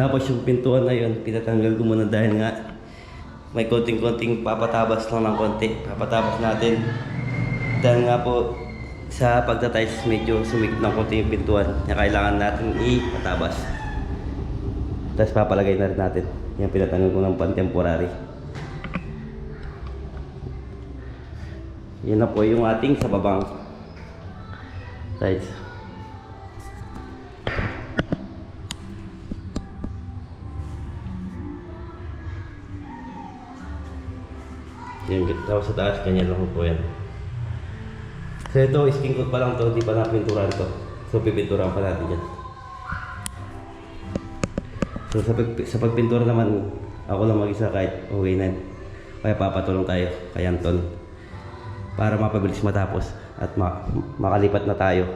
Tapos yung pintuan na yun, pinatanggal ko muna dahil nga may konting-konting papatabas lang ng konti. Papatabas natin. Dahil nga po sa pagtatiles medyo sumikip ng konti yung pintuan na kailangan natin ipatabas. Tapos papalagay na rin natin. Yan pinatanggal ko ng pan-temporary. Yan na po yung ating sa babang tiles. Yung tapos sa taas, ganyan lang po yan. So ito, skin coat pa lang to, hindi pa napinturan to. So pipinturan pa natin yan. So sa, sa pagpintura naman, ako lang mag-isa kahit okay na. Kaya papatulong tayo kay Anton para mapabilis matapos at ma- makalipat na tayo.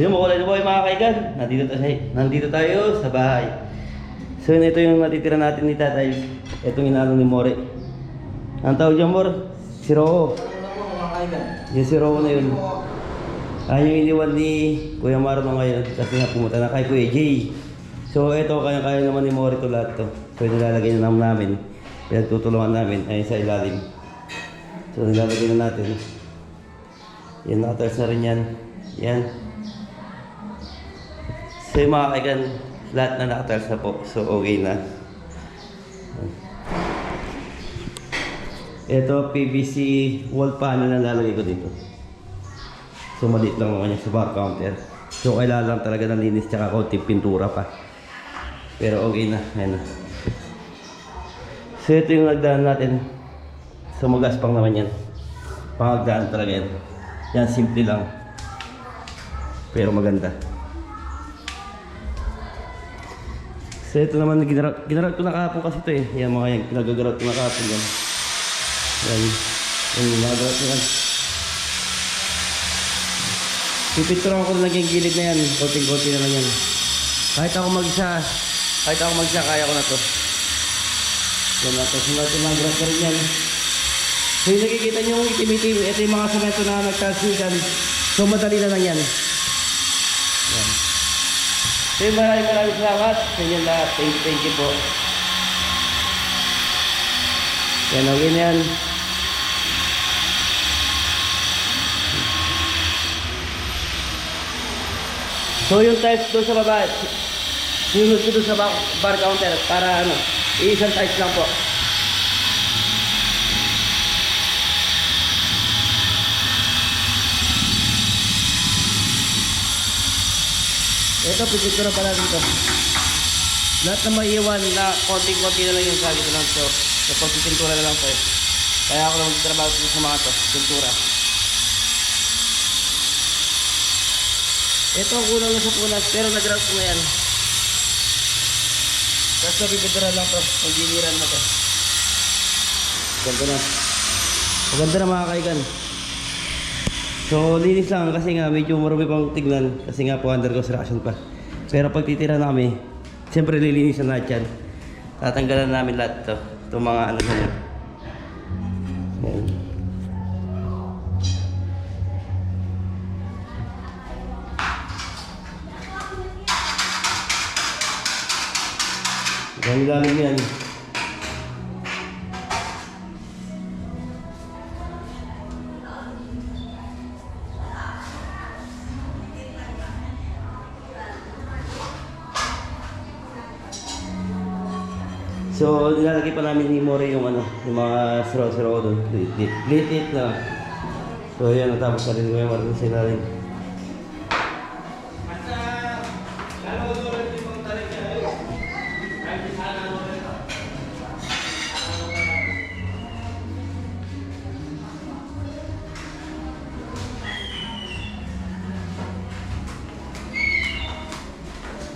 Yun, makulay na yung mga kaigan. Nandito tayo, nandito tayo sa bahay. So yun, ito yung natitira natin ni tatay. Itong inano ni More. Ang tawag dyan, More? Si Roo. Yung si Roo na yun. Ay, yung iniwan ni Kuya Marlon ngayon kasi nga pumunta na kay Kuya Jay. So ito, kaya-kaya naman ni More ito lahat to. So nilalagay na naman namin. Pinagtutulungan namin ay sa ilalim. So nilalagay na natin. Yan, nakatars na rin yan. Yan. So yung mga kaigan, lahat na nakatars na po. So okay na. Ito, PVC wall panel na lalagay ko dito. So maliit lang naman yung sa bar counter. So kailangan lang talaga ng linis tsaka konting pintura pa. Pero okay na. Ayan na. So ito yung nagdaan natin. So magaspang naman yan. Pangagdaan talaga yan. Yan, simple lang. Pero maganda. So ito naman, ginarat, ginarat ko na kahapon kasi ito eh. Yan mga yan, pinagagarat ko na kahapon yan. Yan. Yan, ginagarat ko yan. Pipicturean ko na lang yung gilid na yan. Konting-konti na lang yan. Kahit ako mag-isa, kahit ako mag-isa, kaya ko na to. Yan na to. Sunod ito nag-grass ka rin yan. So yung nakikita nyo yung itim-itim, ito yung mga semento na nagtasigan. So madali na lang. Yan. So yung maraming maraming salamat sa inyo lahat. Thank thank you po. Yan, okay na. So yung tiles doon sa baba, sinunod ko doon sa bar, bar counter para ano, iisang tiles lang po. Ito, pipit ko na pala dito. Lahat na maiiwan na konting-konti na lang yung sagit lang to. So, pagpipintura na lang to eh. Kaya ako lang magtrabaho sa mga to, pintura. Ito ang kulang na sa punas, pero nag-route ko na yan. Tapos napipintura lang to, ang giliran na to. Ganto na. Maganda na mga kaigan. So, linis lang kasi nga medyo marami pang tignan kasi nga po under construction pa. Pero pag titira namin, siyempre lilinisan natin yan. Tatanggalan namin lahat to. Itong mga ano na So, nilalagay pa namin ni More yung ano, yung mga straw-straw doon. Lit, lit, lit na. So, yan, natapos na rin ko yung marami sa ilalim.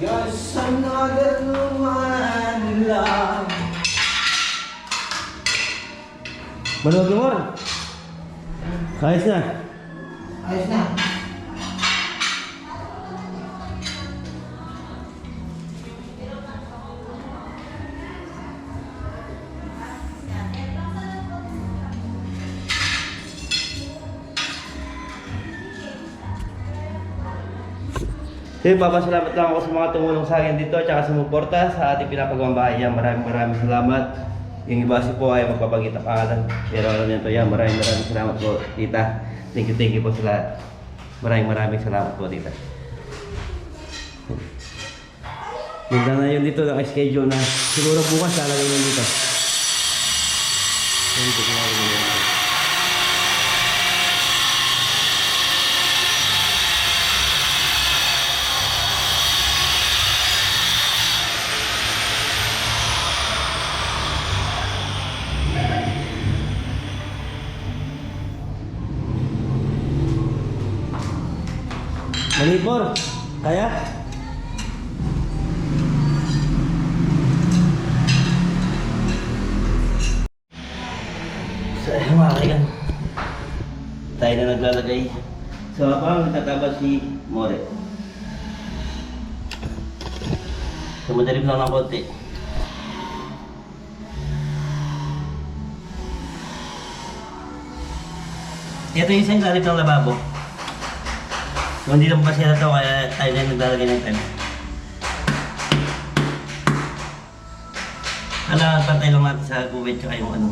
Just another one love. Benua Timur. Kaisnya. Kaisnya. Jadi Bapak selamat datang semangat tumulong sa akin dito at sumuporta sa ating pinapagawang yang Maraming maraming selamat. Yung iba si po ay magpapagit ang pangalan. Pero alam niyo to yan, maraming maraming salamat po, tita. Thank you, thank you po sa lahat. Maraming maraming salamat po, tita. Ganda na yun dito, naka-schedule na. Siguro bukas lalagay yun dito. Yun, dito lalagay yun Manipor, kaya? So, ayun mga kaigan. Tayo na naglalagay. So, habang nagtataba si More. So, madalim lang ng konti. Ito yung isang ilalim ng lababo. Kung hindi lang pa siya to, kaya tayo na naglalagay ng time. Kailangan pantay lang natin sa guwit tsaka yung ano.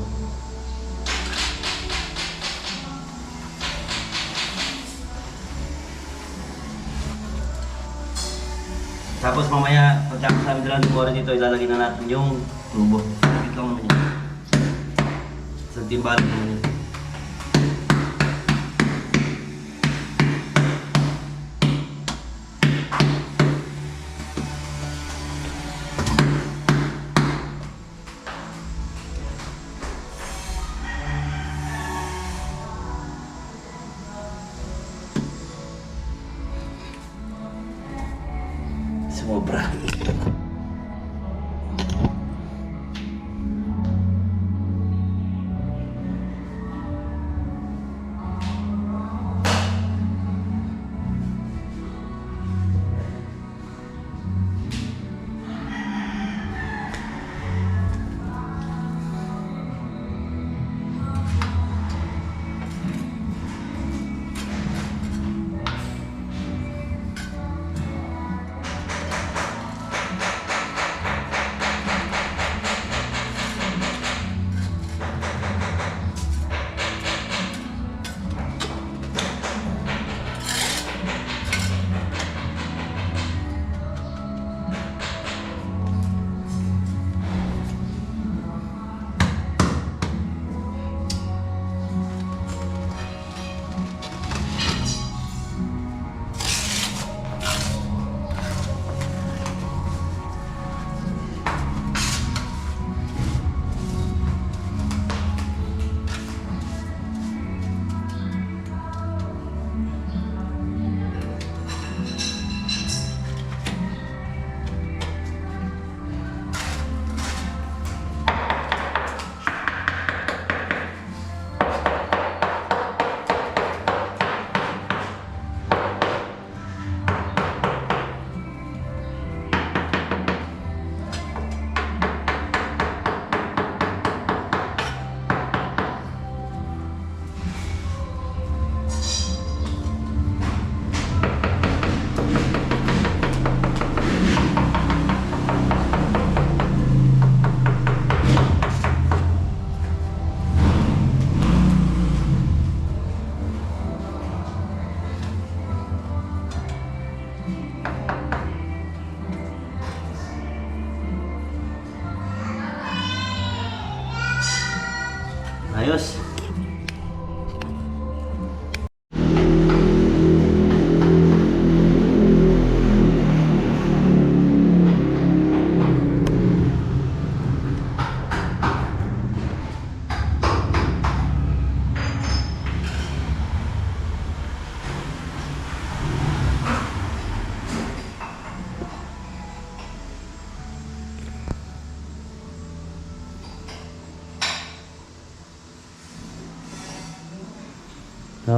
Tapos mamaya, pagkakasama namin dala ng bora dito, ilalagay na natin yung tubo. Sabit lang naman yan. Sa timbalik naman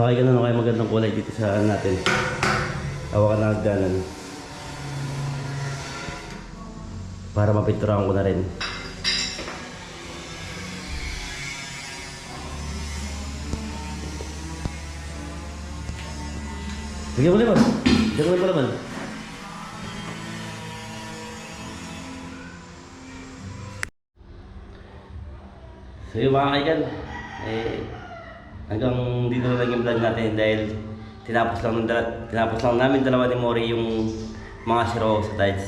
Nakakay ka na ng magandang kulay dito sa ano natin. Awa ka na hagdanan. Para mapinturahan ko na rin. Lagyan mo naman. Lagyan mo naman. So yung mga kaigan, eh, hanggang dito na lang yung vlog natin dahil tinapos lang, tinapos lang namin dalawa ni Mori yung mga siro sa tiles.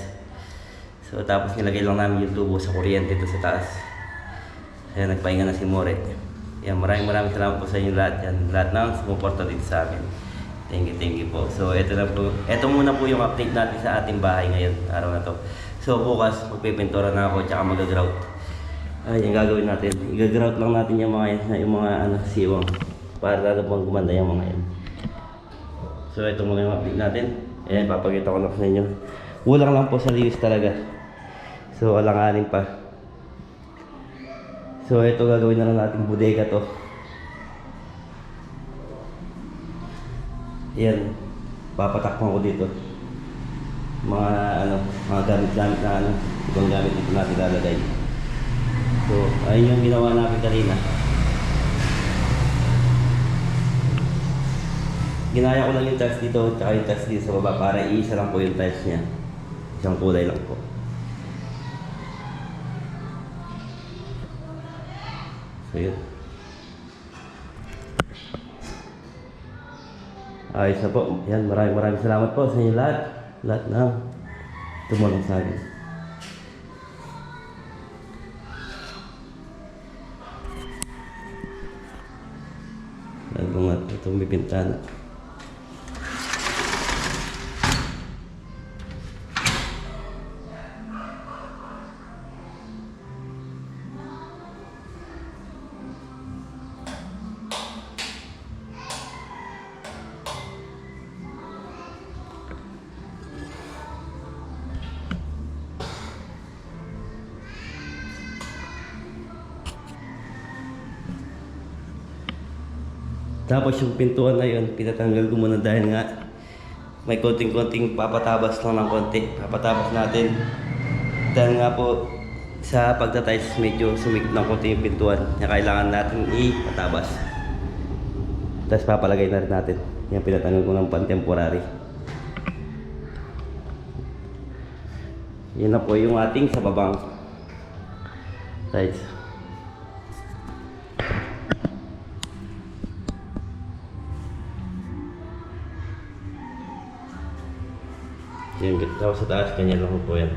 So tapos nilagay lang namin yung tubo sa kuryente dito sa taas. Kaya nagpahinga na si More. Yan, maraming maraming salamat po sa inyo lahat yan. Lahat ng sumuporta dito sa amin. Thank you, thank you po. So, ito na po. Ito muna po yung update natin sa ating bahay ngayon, araw na to. So, bukas, magpipintura na ako, tsaka mag-grout. Ay, yung gagawin natin. I-grout lang natin yung mga, yung mga ano, siwang. Para lalo pang gumanda yung mga yan. So, ito muna yung update natin. Ayan, papakita ko lang sa inyo. Kulang lang po sa linis talaga. So, alanganin pa. So ito gagawin na lang natin bodega to. Yan. Papatakpan ko dito. Mga ano, mga gamit-gamit na ano, ibang gamit dito natin lalagay. So, ayun yung ginawa natin kanina. Ginaya ko lang yung tiles dito, tsaka yung tiles dito sa baba para iisa lang po yung tiles niya. Isang kulay lang po. So yun. Ayos na po. Yan, maraming maraming salamat po sa inyo lahat. Lahat na tumulong sa akin. Lalo nga may pintana. Tapos yung pintuan na yun, pinatanggal ko muna dahil nga may konting-konting papatabas lang ng konti. Papatabas natin. Dahil nga po sa pagtatiles medyo sumikip ng konti yung pintuan na kailangan natin ipatabas. Tapos papalagay na rin natin. Yan pinatanggal ko ng pan-temporary. Yan na po yung ating sa babang tiles. Yung tapos sa taas, ganyan lang po yan.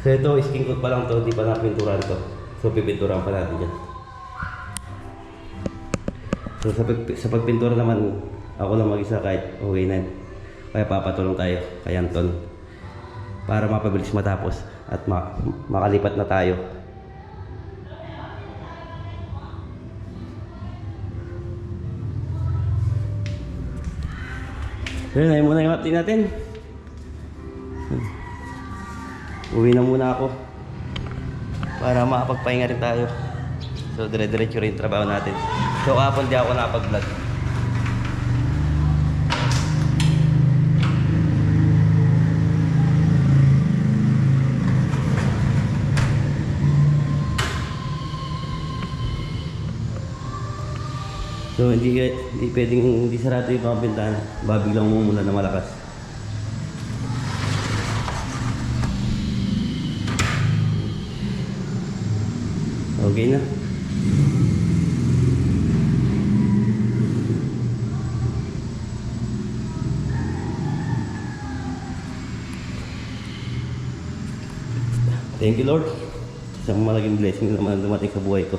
So ito, skin coat pa lang to, hindi pa napinturan to. So pipinturan pa natin yan. So sa, pag, sa pagpintura naman, ako lang mag-isa kahit okay na. Kaya papatulong tayo kay Anton. Para mapabilis matapos at ma- makalipat na tayo. Yun, ayun muna yung update natin. Uwi na muna ako. Para makapagpahinga rin tayo. So, dire-diretso rin trabaho natin. So, kapon di ako nakapag-vlog. So, hindi, hindi pwedeng hindi sarado yung mga bintana. Babiglang umumulan na malakas. Okay na. Thank you Lord. Isang malaking blessing naman ang dumating sa buhay ko.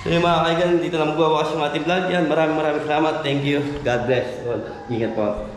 So yung mga kaigan, dito na magbawakas yung ating vlog yan. Maraming maraming salamat. Thank you. God bless. Ingat po.